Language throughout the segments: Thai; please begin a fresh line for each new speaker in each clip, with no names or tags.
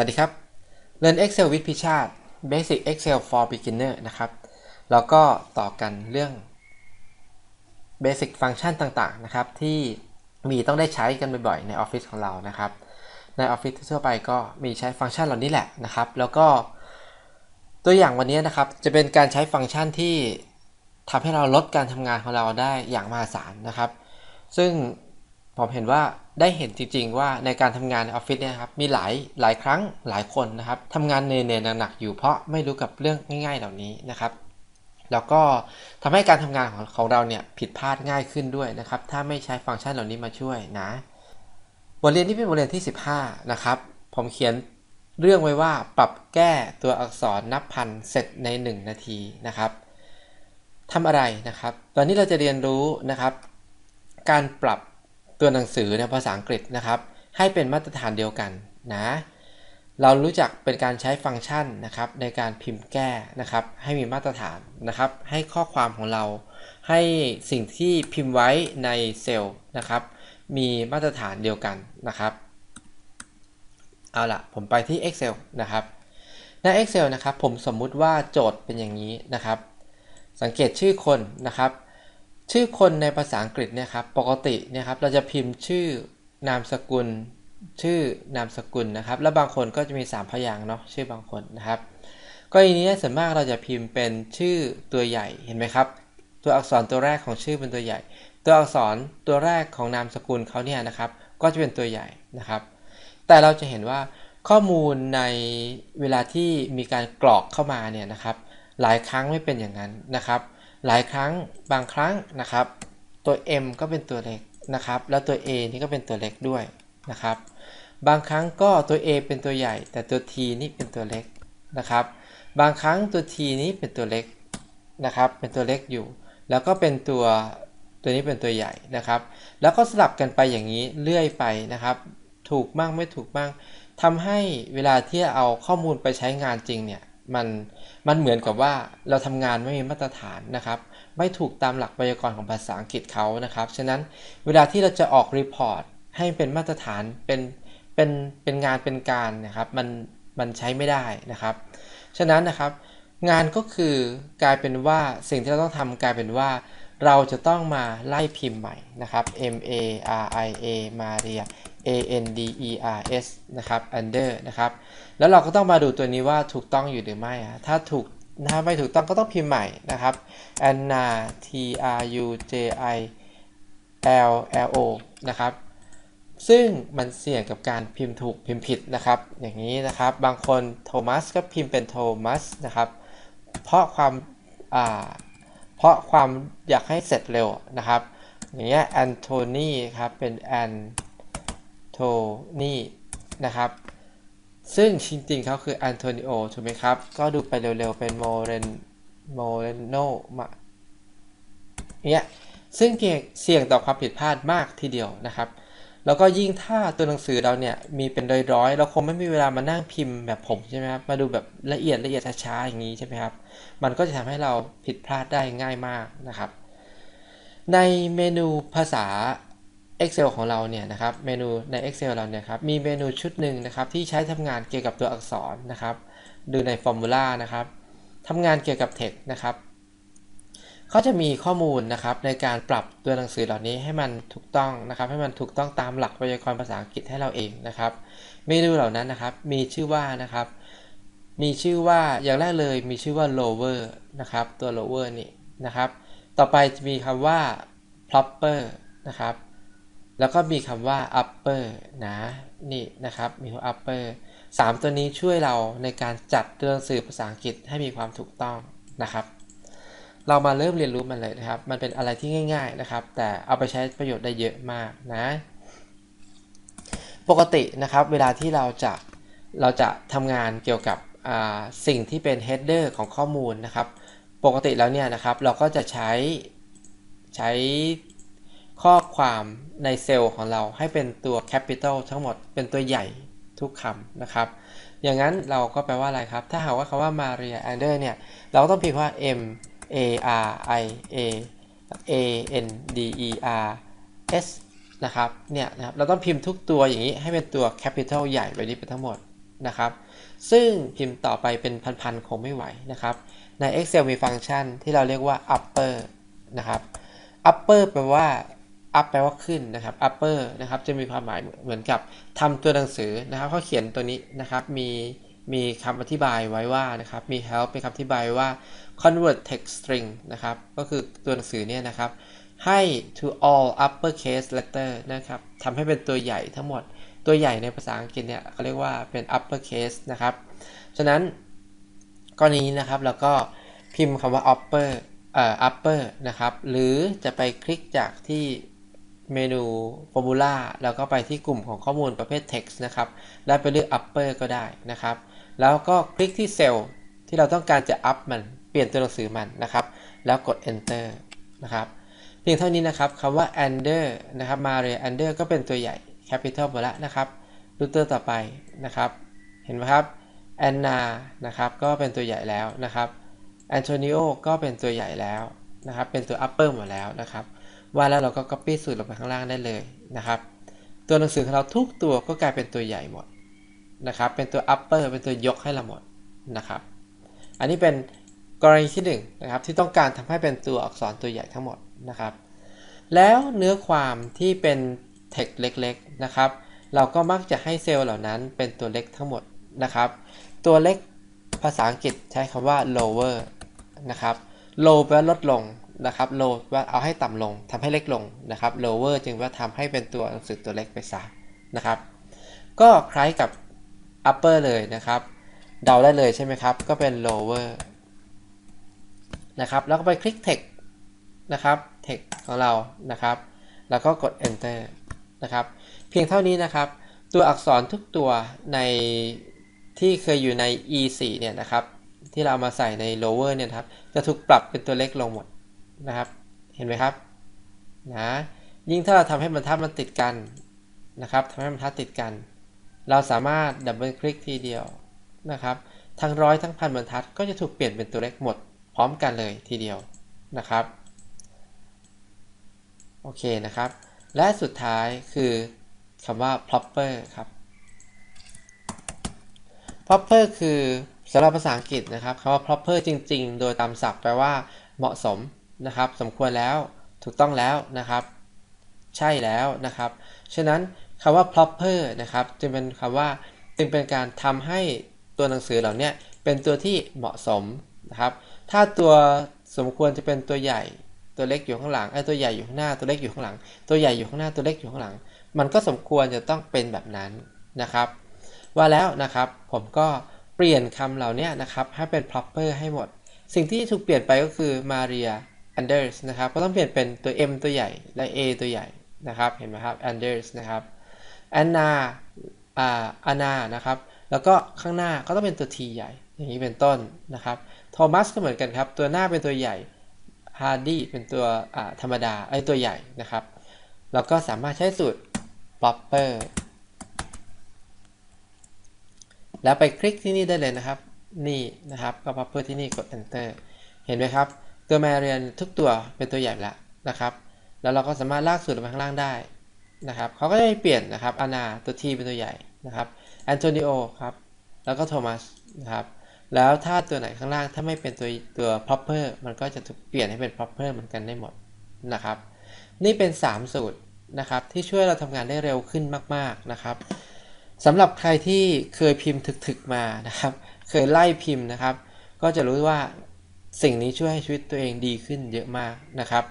สวัสดีครับ เรียน Excel with พิชาติ Basic Excel for Beginner นะครับ แล้วก็ต่อกันเรื่อง Basic ฟังก์ชันต่างๆ นะครับ ที่มีต้องได้ใช้กันบ่อยๆ ในออฟฟิศของเรานะครับ ในออฟฟิศทั่วไปก็มีใช้ฟังก์ชันเหล่านี้แหละนะครับ แล้วก็ตัวอย่างวันนี้นะครับ จะเป็นการใช้ฟังก์ชันที่ทำให้เราลดการทำงานของเราได้อย่างมหาศาลนะครับ ซึ่งผมเห็นว่า ได้เห็นจริงๆว่าในการทำงานในออฟฟิศเนี่ยครับมีหลายหลายครั้งหลายคนนะครับทำงานเนยๆหนักๆอยู่เพราะไม่รู้กับเรื่องง่าย ๆ เหล่านี้นะครับ แล้วก็ทำให้การทำงานของของเราเนี่ยผิดพลาดง่ายขึ้นด้วยนะครับถ้าไม่ใช้ฟังก์ชันเหล่านี้มาช่วยนะบทเรียนนี้เป็นบทเรียนที่ 15นะครับผมเขียนเรื่องไว้ว่าปรับแก้ตัวอักษรนับพันเสร็จใน 1 นาทีนะครับทำอะไรนะครับ ตอนนี้เราจะเรียนรู้นะครับ การปรับ ตัวหนังสือในภาษาอังกฤษนะครับ ให้เป็นมาตรฐานเดียวกันนะเรารู้จักเป็นการใช้ฟังก์ชันนะครับในการพิมพ์แก้นะครับ ให้มีมาตรฐานนะครับ ให้ข้อความของเรา ให้สิ่งที่พิมพ์ไว้ในเซลล์นะครับ มีมาตรฐานเดียวกันนะครับ เอาละผมไปที่ Excel นะครับ ใน Excel นะครับ ผมสมมุติว่าโจทย์เป็นอย่างนี้นะครับ สังเกตชื่อคนนะครับ ชื่อคนในภาษาอังกฤษเนี่ยครับปกติเนี่ยครับเราจะพิมพ์ชื่อนามสกุล ชื่อนามสกุลนะครับ แล้วบางคนก็จะมี 3 พยางค์เนาะชื่อบางคนนะครับกรณีนี้ส่วนมากเราจะพิมพ์เป็นชื่อตัวใหญ่เห็นไหมครับ ตัวอักษรตัวแรกของชื่อเป็นตัวใหญ่ ตัวอักษรตัวแรกของนามสกุลเขาเนี่ยนะครับ ก็จะเป็นตัวใหญ่นะครับ แต่เราจะเห็นว่าข้อมูลในเวลาที่มีการกรอกเข้ามาเนี่ยนะครับ หลายครั้งไม่เป็นอย่างนั้นนะครับ หลายครั้งบางครั้งนะครับ ตัว m ก็เป็นตัวเล็กนะครับ แล้วตัว a นี่ก็เป็นตัวเล็กด้วยนะครับ บางครั้งก็ตัว a เป็นตัวใหญ่ แต่ตัว t นี่เป็นตัวเล็กนะครับ บางครั้งตัว t นี้เป็นตัวเล็กนะครับ เป็นตัวเล็กอยู่ แล้วก็เป็นตัวตัวนี้เป็นตัวใหญ่นะครับ แล้วก็สลับกันไปอย่างนี้เรื่อยไปนะครับ ถูกบ้างไม่ถูกบ้างทำให้เวลาที่เอาข้อมูลไปใช้งานจริงเนี่ย มันมันเหมือนกับว่าเราทำงานไม่มีมาตรฐานนะครับ ไม่ถูกตามหลักไวยากรณ์ของภาษาอังกฤษเขานะครับ ฉะนั้นเวลาที่เราจะออกรีพอร์ตให้เป็นมาตรฐานเป็นเป็นเป็นงานเป็นการนะครับมันมันใช้ไม่ได้นะครับ ฉะนั้นนะครับ งานก็คือกลายเป็นว่าสิ่งที่เราต้องทำกลายเป็นว่าเราจะต้องมาไล่พิมพ์ใหม่นะครับ M A R I A Maria A N D E R S นะครับ under นะครับ แล้วเราก็ต้องมาดูตัวนี้ว่าถูกต้องอยู่หรือไม่ ถ้าถูกถ้าไม่ถูกต้องก็ต้องพิมพ์ใหม่นะครับ Anna T R U J I L L O นะครับ ซึ่งมันเสี่ยงกับการพิมพ์ถูกพิมพ์ผิดนะครับ อย่างนี้นะครับ บางคนโทมัสก็พิมพ์เป็นโทมัสนะครับ เพราะความเพราะความอยากให้เสร็จเร็วนะครับ อย่างเงี้ยแอนโทนีครับ เป็นแอน โทนี่นะครับ ซึ่งจริงๆเขาคืออันโทนิโอถูกไหมครับ ก็ดูไปเร็วๆ เป็นโมเรนโมเรนโนมาเนี่ยซึ่งเสี่ยงต่อความผิดพลาดมากทีเดียวนะครับ แล้วก็ยิ่งถ้าตัวหนังสือเราเนี่ยมีเป็นร้อยๆ เราคงไม่มีเวลามานั่งพิมพ์แบบผมใช่ไหมครับ มาดูแบบละเอียดละเอียดช้าๆอย่างนี้ใช่ไหมครับ มันก็จะทำให้เราผิดพลาดได้ง่ายมากนะครับ ในเมนูภาษา Excel ของเราเนี่ยนะครับเมนูใน Excel เราเนี่ยครับมีเมนูชุดหนึ่งนะครับที่ใช้ทำงานเกี่ยวกับตัวอักษรนะครับดูใน Formula นะครับทำงานเกี่ยวกับ Text นะครับเขาจะมีข้อมูลนะครับในการปรับตัวหนังสือเหล่านี้ให้มันถูกต้องนะครับ ให้มันถูกต้องตามหลักไวยากรณ์ภาษาอังกฤษให้เราเองนะครับ เมนูเหล่านั้นนะครับ มีชื่อว่านะครับ มีชื่อว่าอย่างแรกเลยมีชื่อว่า lower นะครับตัว lower นี่นะครับ ต่อไปจะมีคำว่า proper นะครับ แล้วก็มีคำว่า upper นะนี่นะครับมีคำ upper 3 ตัวนี้ช่วยเราในการจัดตัวหนังสือภาษาอังกฤษให้มีความถูกต้องนะครับ เรามาเริ่มเรียนรู้มันเลยนะครับ มันเป็นอะไรที่ง่าย ๆนะครับ แต่เอาไปใช้ประโยชน์ได้เยอะมากนะ ปกตินะครับเวลาที่เราจะเราจะทำงานเกี่ยวกับสิ่งที่เป็น header ของข้อมูลนะครับ ปกติแล้วเนี่ยนะครับเราก็จะใช้ใช้ ข้อความในเซลล์ของเราให้เป็นตัว capital ทั้งหมดเป็นตัวใหญ่ทุกคำนะครับ อย่างนั้นเราก็แปลว่าอะไรครับ ถ้าหากว่าคำว่า Maria Ander เนี่ย เราต้องพิมพ์ว่า M A R I A A N D E R S นะครับ เนี่ยนะครับ เราต้องพิมพ์ทุกตัวอย่างนี้ให้เป็นตัว capital ใหญ่แบบนี้ไปทั้งหมดนะครับ ซึ่งพิมพ์ต่อไปเป็นพันๆคงไม่ไหวนะครับ ใน Excel มีฟังก์ชันที่เราเรียกว่า upper นะครับ upper แปลว่า up แปลว่าขึ้นนะครับ upper นะครับจะมีความหมายเหมือนกับทำตัวหนังสือนะครับเขาเขียนตัวนี้นะครับมีมีคำอธิบายไว้ว่านะครับมี help เป็นคำอธิบายว่า convert text string นะครับก็คือตัวหนังสือเนี่ยนะครับให้ to all uppercase letter นะครับทำให้เป็นตัวใหญ่ทั้งหมด ตัวใหญ่ในภาษาอังกฤษเนี่ยเขาเรียกว่าเป็น uppercase นะครับ ฉะนั้นกรณีนี้นะครับเราก็พิมพ์คำว่า upper เอ่อ upper นะครับ หรือจะไปคลิกจากที่ เมนู formula แล้วก็ไปที่กลุ่มของข้อมูลประเภท text นะครับ แล้วไปเลือก upper ก็ได้นะครับ แล้วก็คลิกที่เซลล์ที่เราต้องการจะ up มัน เปลี่ยนตัวหนังสือมันนะครับ แล้วกด enter นะครับ เพียงเท่านี้นะครับคำว่า under นะครับ Maria under ก็เป็นตัวใหญ่ capital หมดแล้วนะครับรูเตอร์ต่อไปนะครับ เห็นไหมครับ Anna นะครับ ก็เป็นตัวใหญ่แล้วนะครับ Antonio ก็เป็นตัวใหญ่แล้วนะครับ เป็นตัว upper หมดแล้วนะครับ ว่าแล้วเราก็ copy สูตรลงไปข้างล่างได้เลยนะครับ ตัวหนังสือของเราทุกตัวก็กลายเป็นตัวใหญ่หมดนะครับ เป็นตัว upper เป็นตัวยกให้เราหมดนะครับ อันนี้เป็นกรณีที่1นนะครับที่ต้องการทำให้เป็นตัวอักษรตัวใหญ่ทั้งหมดนะครับ แล้วเนื้อความที่เป็น text เล็กๆนะครับ เราก็มักจะให้เซลล์เหล่านั้นเป็นตัวเล็กทั้งหมดนะครับ ตัวเล็กภาษาอังกฤษใช้คำว่า lower นะครับ low แปลว่าลดลง นะครับ low ว่าเอาให้ต่ำลงทำให้เล็กลงนะครับ lower จึงว่าทำให้เป็นตัวหนังสือตัวเล็กไปซะนะครับ ก็คล้ายกับ upper เลยนะครับเดาได้เลยใช่ไหมครับ ก็เป็น lower นะครับ แล้วก็ไปคลิก text นะครับ text ของเรานะครับ แล้วก็กด enter นะครับ เพียงเท่านี้นะครับ ตัวอักษรทุกตัวในที่เคยอยู่ใน e4 เนี่ยนะครับ ที่เรามาใส่ใน lower เนี่ยครับ จะถูกปรับเป็นตัวเล็กลงหมด นะครับ เห็นไหมครับนะยิ่งถ้าเราทำให้บรรทัดมันติดกันนะครับทำให้บรรทัดติดกัน เราสามารถดับเบิลคลิกทีเดียวนะครับ ทั้งร้อยทั้งพันบรรทัดก็จะถูกเปลี่ยนเป็นตัวเล็กหมด พร้อมกันเลยทีเดียวนะครับโอเคนะครับ และสุดท้ายคือคำว่า proper ครับ proper คือสำหรับภาษาอังกฤษนะครับคำว่า proper จริง ๆ โดยตามศัพท์แปลว่าเหมาะสม นะครับ สมควรแล้วถูกต้องแล้วนะครับ ใช่แล้วนะครับ ฉะนั้นคำว่า proper นะครับจึงเป็นคำว่าจึงเป็นการทำให้ตัวหนังสือเหล่านี้เป็นตัวที่เหมาะสมนะครับ ถ้าตัวสมควรจะเป็นตัวใหญ่ตัวเล็กอยู่ข้างหลังไอ้ตัวใหญ่อยู่ข้างหน้าตัวเล็กอยู่ข้างหลัง ตัวใหญ่อยู่ข้างหน้าตัวเล็กอยู่ข้างหลัง มันก็สมควรจะต้องเป็นแบบนั้นนะครับ ว่าแล้วนะครับผมก็เปลี่ยนคำเหล่านี้นะครับให้เป็น proper ให้หมด สิ่งที่ถูกเปลี่ยนไปก็คือ Maria Anders นะครับก็ต้องเปลี่ยนเป็นตัว M ตัวใหญ่และ A ตัวใหญ่นะครับเห็นไหมครับ Anders นะครับ Anna อ่า Anna นะครับแล้วก็ข้างหน้าก็ต้องเป็นตัว T ใหญ่ อย่างนี้เป็นต้นนะครับ Thomas ก็เหมือนกันครับ ตัวหน้าเป็นตัวใหญ่ Hardy เป็นตัวธรรมดาไอ้ตัวใหญ่นะครับเราก็สามารถใช้สูตร proper แล้วไปคลิกที่นี่ได้เลยนะครับ นี่นะครับก็ proper ที่นี่กด enter เห็นไหมครับ ตัวแมเรียนทุกตัวเป็นตัวใหญ่แล้วนะครับ แล้วเราก็สามารถลากสูตรลงมาข้างล่างได้นะครับเขาก็จะเปลี่ยนนะครับอานาตัว T เป็นตัวใหญ่นะครับแอนโทนิโอครับ แล้วก็โทมัสนะครับ แล้วถ้าตัวไหนข้างล่างถ้าไม่เป็นตัวตัว proper มันก็จะถูกเปลี่ยนให้เป็น proper เหมือนกันได้หมดนะครับ นี่เป็น 3 สูตรนะครับที่ช่วยเราทำงานได้เร็วขึ้นมาก ๆนะครับสำหรับใครที่เคยพิมพ์ถึกๆมานะครับ เคยไล่พิมพ์นะครับ ก็จะรู้ว่า สิ่งนี้ช่วยให้ชีวิตตัวเองดีขึ้นเยอะมากนะครับ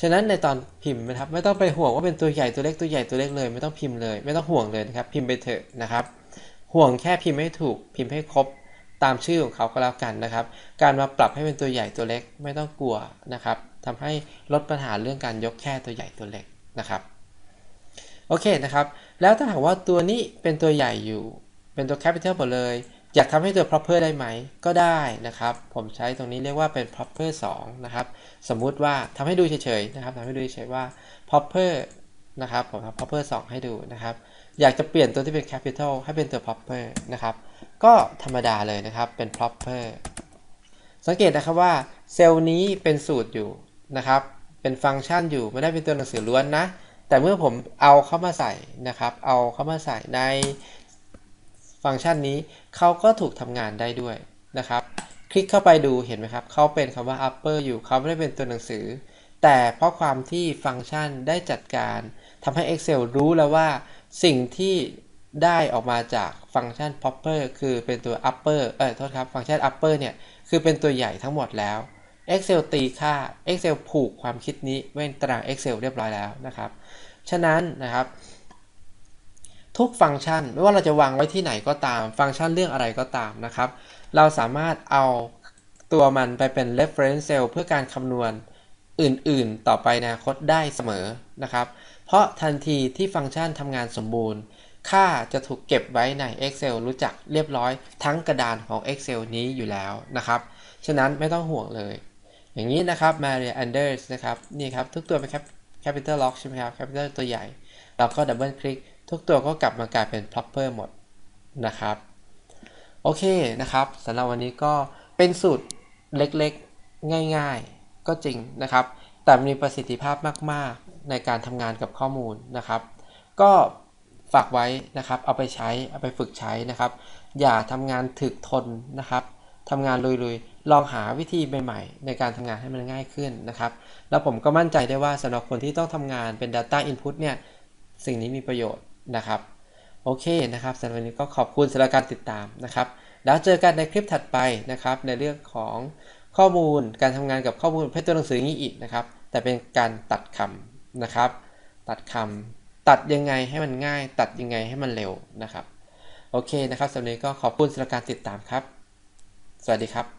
ฉะนั้นในตอนพิมพ์นะครับ ไม่ต้องไปห่วงว่าเป็นตัวใหญ่ตัวเล็กตัวใหญ่ตัวเล็กเลย ไม่ต้องพิมพ์เลย ไม่ต้องห่วงเลยนะครับ พิมพ์ไปเถอะนะครับ ห่วงแค่พิมพ์ให้ถูก พิมพ์ให้ครบตามชื่อของเขาก็แล้วกันนะครับ การมาปรับให้เป็นตัวใหญ่ตัวเล็กไม่ต้องกลัวนะครับทำให้ลดปัญหาเรื่องการยกแค่ตัวใหญ่ตัวเล็กนะครับ โอเคนะครับ แล้วถ้าหากว่าตัวนี้เป็นตัวใหญ่อยู่ เป็นตัว capital หมดเลย อยากทำให้ตัว proper ได้ไหม ก็ได้นะครับ ผมใช้ตรงนี้เรียกว่าเป็น proper 2 นะครับ สมมุติว่าทำให้ดูเฉยๆนะครับทำให้ดูเฉยๆว่า proper นะครับ ผมทำ proper 2 ให้ดูนะครับ อยากจะเปลี่ยนตัวที่เป็น capital ให้เป็นตัว proper นะครับ ก็ธรรมดาเลยนะครับเป็น proper สังเกตนะครับว่าเซลล์นี้เป็นสูตรอยู่นะครับ เป็นฟังก์ชันอยู่ไม่ได้เป็นตัวหนังสือล้วนนะ แต่เมื่อผมเอาเข้ามาใส่นะครับ เอาเข้ามาใส่ใน ฟังก์ชันนี้เขาก็ถูกทำงานได้ด้วยนะครับ คลิกเข้าไปดูเห็นไหมครับเขาเป็นคำว่า upper อยู่เขาไม่ได้เป็นตัวหนังสือ แต่เพราะความที่ฟังก์ชันได้จัดการทำให้ Excel รู้แล้วว่า สิ่งที่ได้ออกมาจากฟังก์ชัน popper คือเป็นตัว upper เออโทษครับ ฟังก์ชัน upper เนี่ย คือเป็นตัวใหญ่ทั้งหมดแล้ว Excel ตีค่า Excel ผูกความคิดนี้ไว้ในตาราง Excel เรียบร้อยแล้วนะครับ ฉะนั้นนะครับ ทุกฟังก์ชัน ไม่ว่าเราจะวางไว้ที่ไหนก็ตาม ฟังก์ชันเรื่องอะไรก็ตามนะครับ เราสามารถเอาตัวมันไปเป็น reference cell เพื่อการคำนวณอื่นๆ ต่อไปในอนาคตได้เสมอนะครับ เพราะทันทีที่ฟังก์ชันทำงานสมบูรณ์ ค่าจะถูกเก็บไว้ใน Excel รู้จักเรียบร้อย ทั้งกระดานของ Excel นี้อยู่แล้วนะครับ ฉะนั้นไม่ต้องห่วงเลย อย่างนี้นะครับ Maria Anders นะครับ นี่ครับ ทุกตัวเป็น Capital Lock ใช่ไหมครับ Capital ตัวใหญ่ เราก็ดับเบิลคลิก ทุกตัวก็กลับมากลายเป็น proper หมดนะครับ โอเคนะครับสำหรับวันนี้ก็เป็นสูตรเล็กๆ ง่ายๆ ก็จริงนะครับ แต่มีประสิทธิภาพมากๆ ในการทำงานกับข้อมูลนะครับ ก็ฝากไว้นะครับ เอาไปใช้ เอาไปฝึกใช้นะครับ อย่าทำงานถึกทนนะครับทำงานลุยๆ ลองหาวิธีใหม่ๆ ในการทำงานให้มันง่ายขึ้นนะครับ แล้วผมก็มั่นใจได้ว่าสำหรับคนที่ต้องทำงานเป็น Data Input เนี่ย สิ่งนี้มีประโยชน์ นะครับโอเคนะครับสำหรับวันนี้ก็ขอบคุณสำหรับการติดตามนะครับ แล้วเจอกันในคลิปถัดไปนะครับ ในเรื่องของข้อมูลการทำงานกับข้อมูลเพื่อตัวหนังสือนี้อีกนะครับ แต่เป็นการตัดคำนะครับ ตัดคำตัดยังไงให้มันง่าย ตัดยังไงให้มันเร็วนะครับ โอเคนะครับสำหรับวันนี้ก็ขอบคุณสำหรับการติดตามครับ สวัสดีครับ